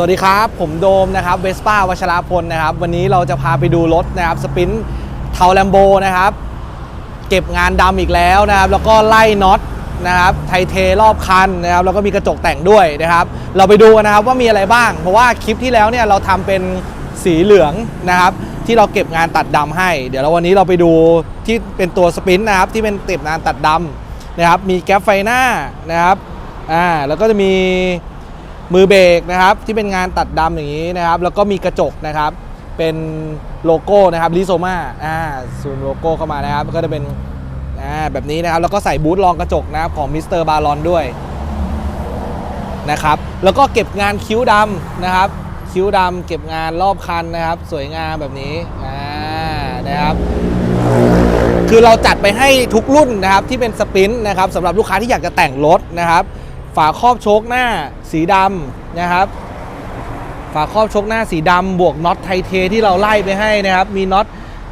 สวัสดีครับ ผมโดมนะครับเวสป้าวัชราพลนะครับ วันนี้เราจะพาไปดูรถนะครับสปินเทาแลมโบนะครับ เก็บงานดำอีกแล้วนะครับ แล้วก็ไล่น็อตนะครับ ไทเทรอบคันนะครับ แล้วก็มีกระจกแต่งด้วยนะครับ เราไปดูนนะครับว่ามีอะไรบ้าง เพราะว่าคลิปที่แล้วเนี่ยเราทำเป็นสีเหลืองนะครับ ที่เราเก็บงานตัดดำให้ เดี๋ยวเราวันนี้เราไปดูที่เป็นตัวสปินนะครับที่เป็นเก็บงานตัดดำนะครับ มีแก๊ปไฟหน้านะครับ อ่า แล้วก็จะมี มือเบรกนะครับที่เป็นงานตัดดำอย่างนี้นะครับ แล้วก็มีกระจกนะครับ เป็นโลโก้นะครับลิโซมาอ่าซูมโลโก้เข้ามานะครับ ก็จะเป็นอ่าแบบนี้นะครับ แล้วก็ใส่บูทรองกระจกนะครับของมิสเตอร์บารอนด้วยนะครับ แล้วก็เก็บงานคิ้วดำนะครับ คิ้วดำเก็บงานรอบคันนะครับ สวยงามแบบนี้อ่านะครับคือเราจัดไปให้ทุกรุ่นนะครับที่เป็นสปรินต์นะครับสำหรับลูกค้าที่อยากจะแต่งรถนะครับ ฝาครอบโชคหน้าสีดำนะครับ ฝาครอบโชคหน้าสีดำบวกน็อตไทเทที่เราไล่ไปให้นะครับ มีน็อต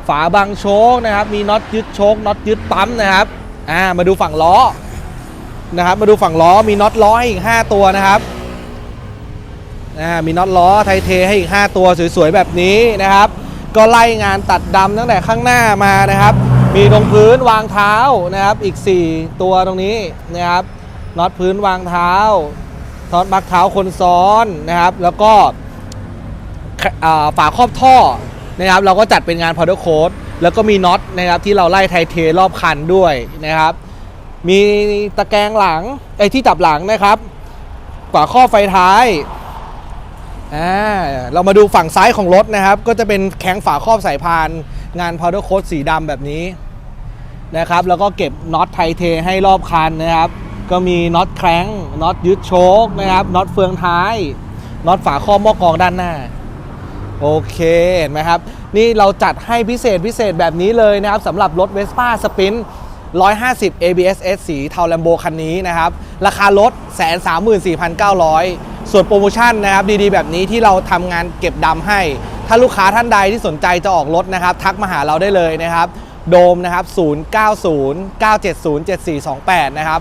ฝาบางโชคนะครับ มีน็อตยึดโชคน็อตยึดปั๊มนะครับอ่ามาดูฝั่งล้อนะครับ มาดูฝั่งล้อมีน็อตล้ออีก 5 ตัวนะครับอ่ามีน็อตล้อไทเทให้อีก 5 ตัวสวยๆแบบนี้นะครับ ก็ไล่งานตัดดำตั้งแต่ข้างหน้ามานะครับ มีตรงพื้นวางเท้านะครับ อีก 4 ตัวตรงนี้นะครับ น็อตพื้นวางเท้าน็อตบักเท้าคนซ้อนนะครับ แล้วก็ฝาครอบท่อนะครับ เราก็จัดเป็นงาน powder coat แล้วก็มีน็อตนะครับที่เราไล่ไทเทรอบคันด้วยนะครับ มีตะแกรงหลังไอ้ที่จับหลังนะครับฝาครอบไฟท้ายอ่าเรามาดูฝั่งซ้ายของรถนะครับ ก็จะเป็นแข้งฝาครอบสายพาน งาน powder coat สีดำแบบนี้นะครับ แล้วก็เก็บน็อตไทเทให้รอบคันนะครับ ก็มีน็อตแคร้งน็อตยึดโชคนะครับน็อตเฟืองท้ายน็อตฝาครอบหม้อกรองด้านหน้า โอเคเห็นไหมครับ นี่เราจัดให้พิเศษพิเศษแบบนี้เลยนะครับสำหรับรถ Vespa Sprint 150 ABS S สีเทาแลมโบคันนี้นะครับ ราคารถ 134,900 ส่วนโปรโมชั่นนะครับ ดีๆ แบบนี้ที่เราทำงานเก็บดำให้ ถ้าลูกค้าท่านใดที่สนใจจะออกรถนะครับ ทักมาหาเราได้เลยนะครับ โดมนะครับ 090 970 7428 นะครับ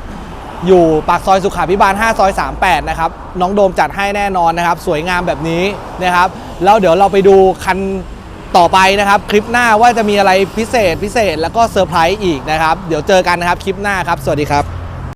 อยู่ปากซอยสุขาพิบาล 5 ซอย 38 นะครับ น้องโดมจัดให้แน่นอนนะครับ สวยงามแบบนี้นะครับ แล้วเดี๋ยวเราไปดูคันต่อไปนะครับ คลิปหน้าว่าจะมีอะไรพิเศษพิเศษแล้วก็เซอร์ไพรส์อีกนะครับ เดี๋ยวเจอกันนะครับคลิปหน้าครับ สวัสดีครับ